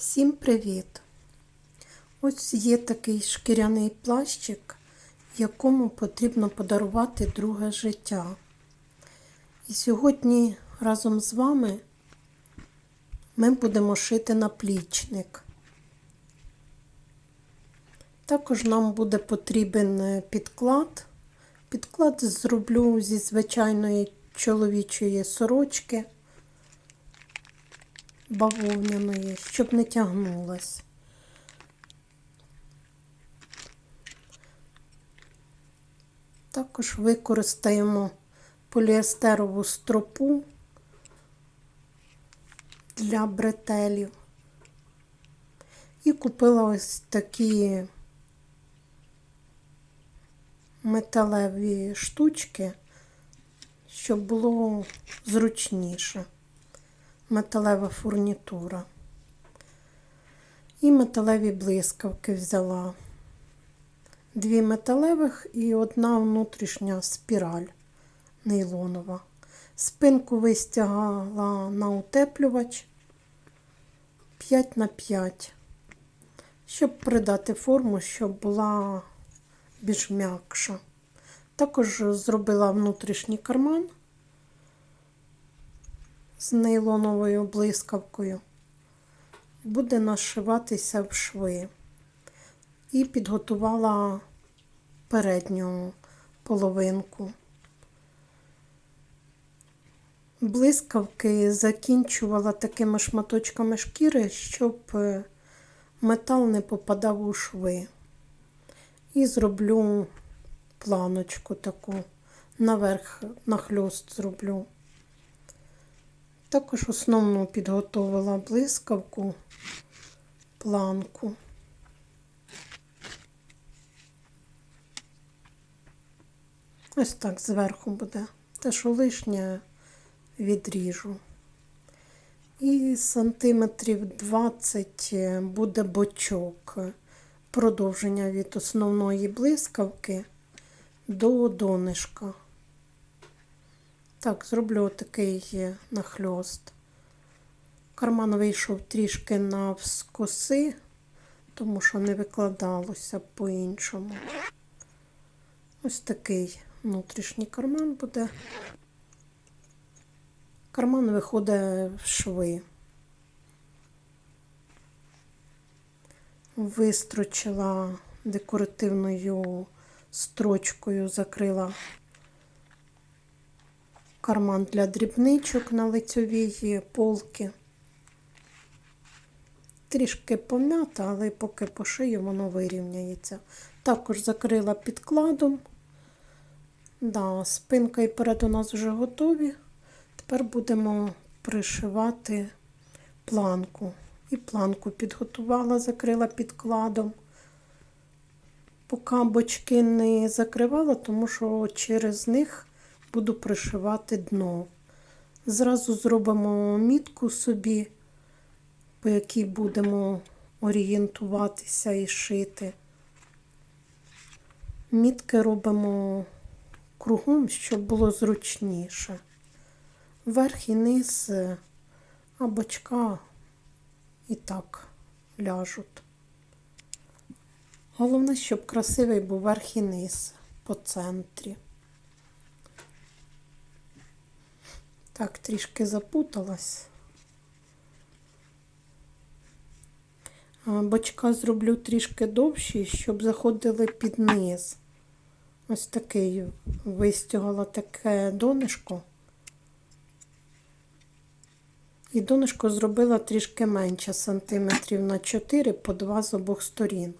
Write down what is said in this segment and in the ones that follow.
Всім привіт! Ось є такий шкіряний плащик, якому потрібно подарувати друге життя. І сьогодні разом з вами ми будемо шити наплічник. Також нам буде потрібен е, підклад. Підклад зроблю зі звичайної чоловічої сорочки бавовняної, щоб не тягнулась. Також використаємо поліестерову стропу для бретелів. І купила ось такі металеві штучки, щоб було зручніше металева фурнітура. І металеві блискавки взяла. Дві металевих і одна внутрішня спіраль нейлонова. Спинку вистягала на утеплювач 5 на 5, щоб придати форму, щоб була більш м'якша. Також зробила внутрішній карман з нейлоновою блискавкою. Буде нашиватися в шви. І підготувала передню половинку. Блискавки закінчувала такими шматочками шкіри, щоб е, метал не попадав у шви. І зроблю планочку таку, наверх нахльост зроблю. Також основну підготовила блискавку, планку. Ось так зверху буде. Те, що лишнє відріжу. І сантиметрів 20 буде бочок. Продовження від основної блискавки до донишка. Так, зроблю такий нахльост. Карман вийшов трішки навскоси, тому що не викладалося по-іншому. Ось такий внутрішній карман буде. Карман виходить в шви. Вистрочила декоративною строчкою, закрила карман для дрібничок на лицьовій полки. Трішки пом'ята, але поки пошию, воно вирівняється. Також закрила підкладом. Да, спинка і перед у нас вже готові. Тепер будемо пришивати планку. І планку підготувала, закрила підкладом. Поки бочки не закривала, тому що через них буду пришивати дно. Зразу зробимо мітку собі, по якій будемо орієнтуватися і шити. Мітки робимо кругом, щоб було зручніше. Верх і низ, а бочка і так ляжуть. Головне, щоб красивий був верх і низ по центрі. Так, трішки запуталась. Бочка зроблю трішки довші, щоб заходили під низ. Ось такий вистягала таке донишко. І донишко зробила трішки менше, сантиметрів на 4 по 2 з обох сторін,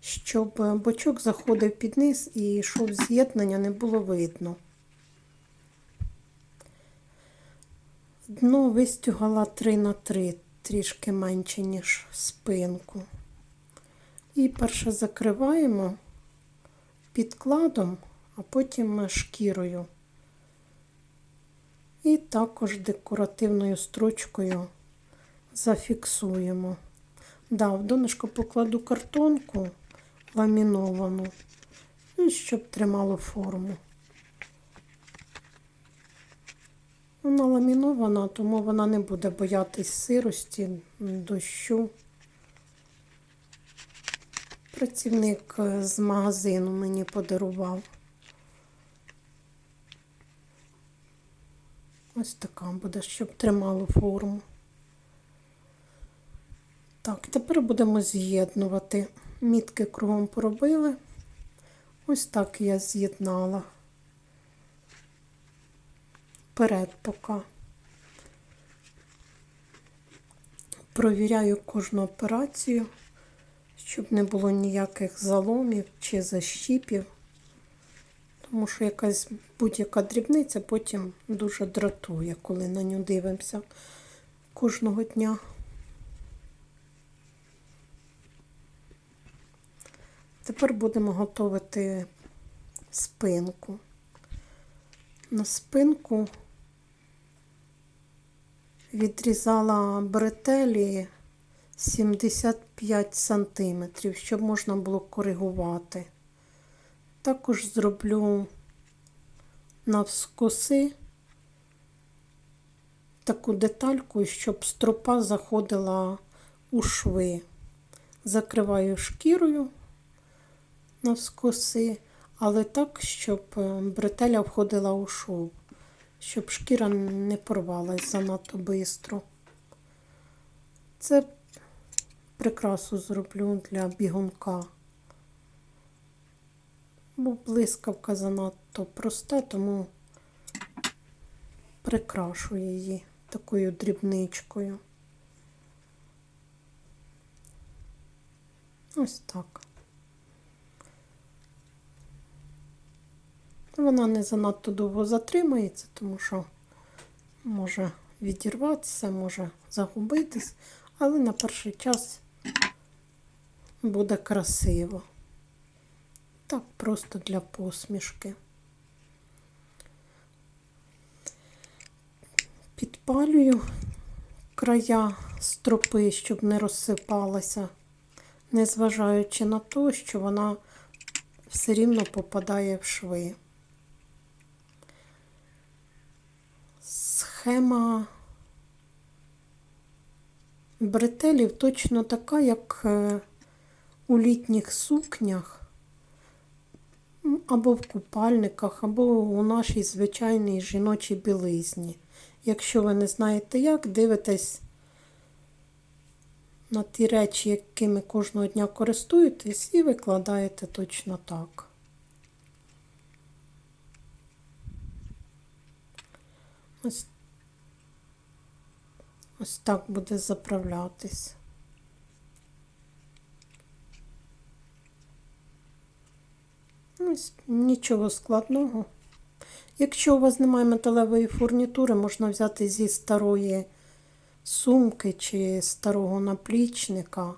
щоб бочок заходив під низ і йшов з'єднання, не було видно. Дно вистюгала 3 на 3, трішки менше, ніж спинку. І перше закриваємо підкладом, а потім шкірою. І також декоративною строчкою зафіксуємо. Да, в донышко покладу картонку ламіновану, щоб тримало форму. Вона ламінована, тому вона не буде боятись сирості, дощу. Працівник е, з магазину мені подарував. Ось така буде, щоб тримало форму. Так, тепер будемо з'єднувати. Мітки кругом поробили. Ось так я з'єднала. Вперед поки. Провіряю кожну операцію, щоб не було ніяких заломів чи защіпів. Тому що якась будь-яка дрібниця потім дуже дратує, коли на нього дивимося кожного дня. Тепер будемо готувати спинку. На спинку відрізала бретелі 75 см, щоб можна було коригувати. Також зроблю навскоси таку детальку, щоб стропа заходила у шви. Закриваю шкірою навскоси, але так, щоб бретеля входила у шов, щоб шкіра не порвалась занадто швидко. Це прикрасу зроблю для бігунка. Бо блискавка занадто проста, тому прикрашу її такою дрібничкою. Ось так. Вона не занадто довго затримається, тому що може відірватися, може загубитись, але на перший час буде красиво. Так, просто для посмішки. Підпалюю края стропи, щоб не розсипалася, незважаючи на те, що вона все рівно попадає в шви. Схема бретелів точно така, як е, у літніх сукнях, або в купальниках, або у нашій звичайній жіночій білизні. Якщо ви не знаєте як, дивитесь на ті речі, якими кожного дня користуєтесь, і викладаєте точно так. Ось, ось так буде заправлятись. Ось нічого складного. Якщо у вас немає металевої фурнітури, можна взяти зі старої сумки чи старого наплічника,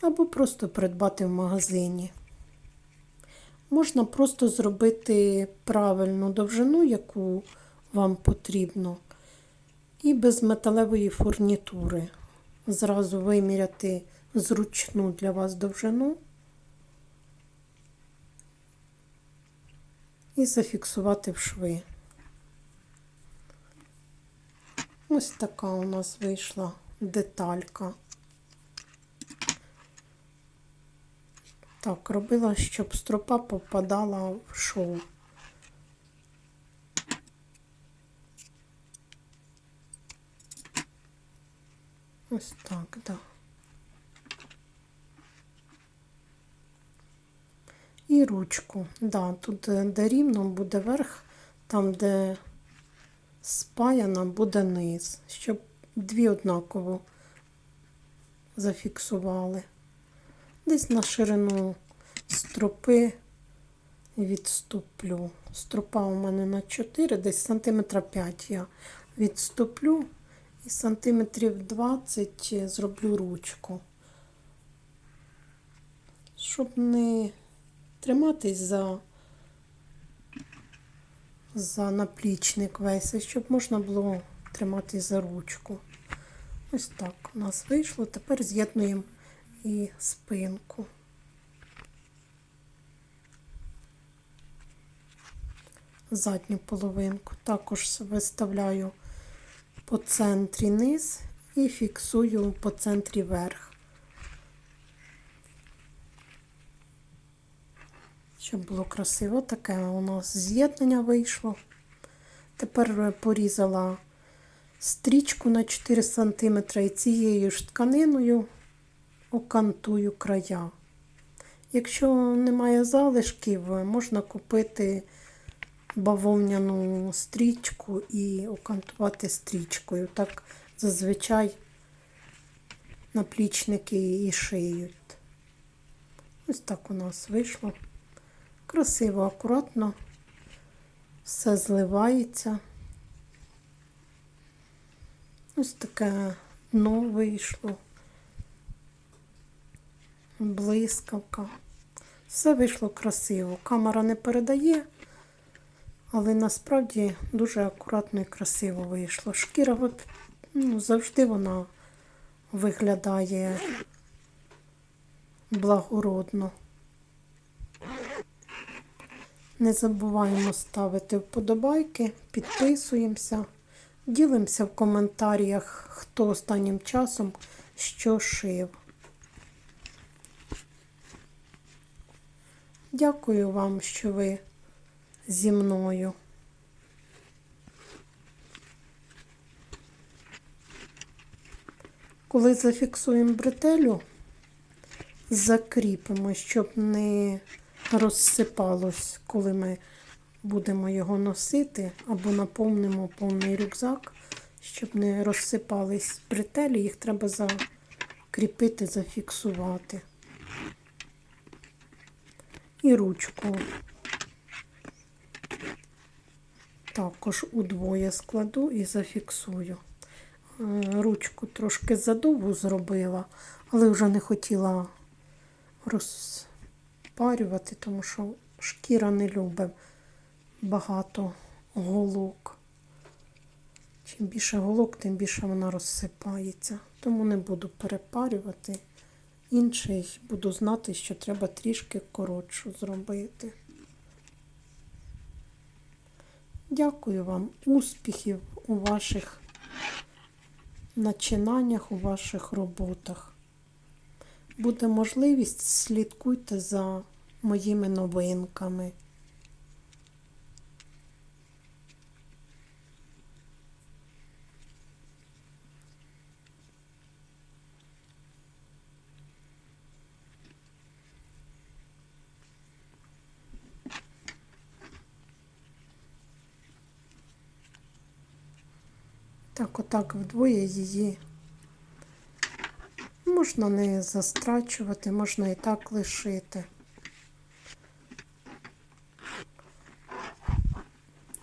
або просто придбати в магазині. Можна просто зробити правильну довжину, яку вам потрібно, і без металевої фурнітури. Зразу виміряти зручну для вас довжину і зафіксувати в шви. Ось така у нас вийшла деталька. Так, робила, щоб стропа попадала в шов. Ось так, да. І ручку. Да, тут е, де рівно буде верх, там, де спаяна, буде низ, щоб дві однаково зафіксували. Десь на ширину стропи відступлю. Стропа у мене на 4, десь сантиметра 5 я відступлю і сантиметрів 20 зроблю ручку. Щоб не триматись за, за наплічник весь, а щоб можна було триматись за ручку. Ось так у нас вийшло. Тепер з'єднуємо і спинку. Задню половинку. Також виставляю по центрі низ і фіксую по центрі верх. Щоб було красиво, таке у нас з'єднання вийшло. Тепер е, порізала стрічку на 4 см і цією ж тканиною окантую края. Якщо немає залишків, е, можна купити бавовняну стрічку і окантувати стрічкою. Так зазвичай наплічники і шиють. Ось так у нас вийшло. Красиво, акуратно. Все зливається. Ось таке дно вийшло. Блискавка. Все вийшло красиво. Камера не передає, але насправді дуже акуратно і красиво вийшло. Шкіра ну, завжди вона виглядає благородно. Не забуваємо ставити вподобайки, підписуємося, ділимося в коментарях, хто останнім часом що шив. Дякую вам, що ви зі мною. Коли зафіксуємо бретелю, закріпимо, щоб не розсипалось, коли ми будемо його носити, або наповнимо повний рюкзак, щоб не розсипались бретелі, їх треба закріпити, зафіксувати. І ручку також удвоє складу і зафіксую. Е, Ручку трошки задовгу зробила, але вже не хотіла розпарювати, тому що шкіра не любить багато голок. Чим більше голок, тим більше вона розсипається. Тому не буду перепарювати. Інший буду знати, що треба трішки коротшу зробити. Дякую вам, успіхів у ваших начинаннях, у ваших роботах. Буде можливість, слідкуйте за моїми новинками. Так, отак вдвоє її можна не застрачувати, можна і так лишити.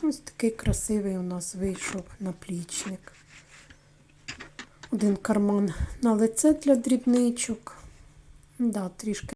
Ось такий красивий у нас вийшов наплічник. Один карман на лице для дрібничок. Да, трішки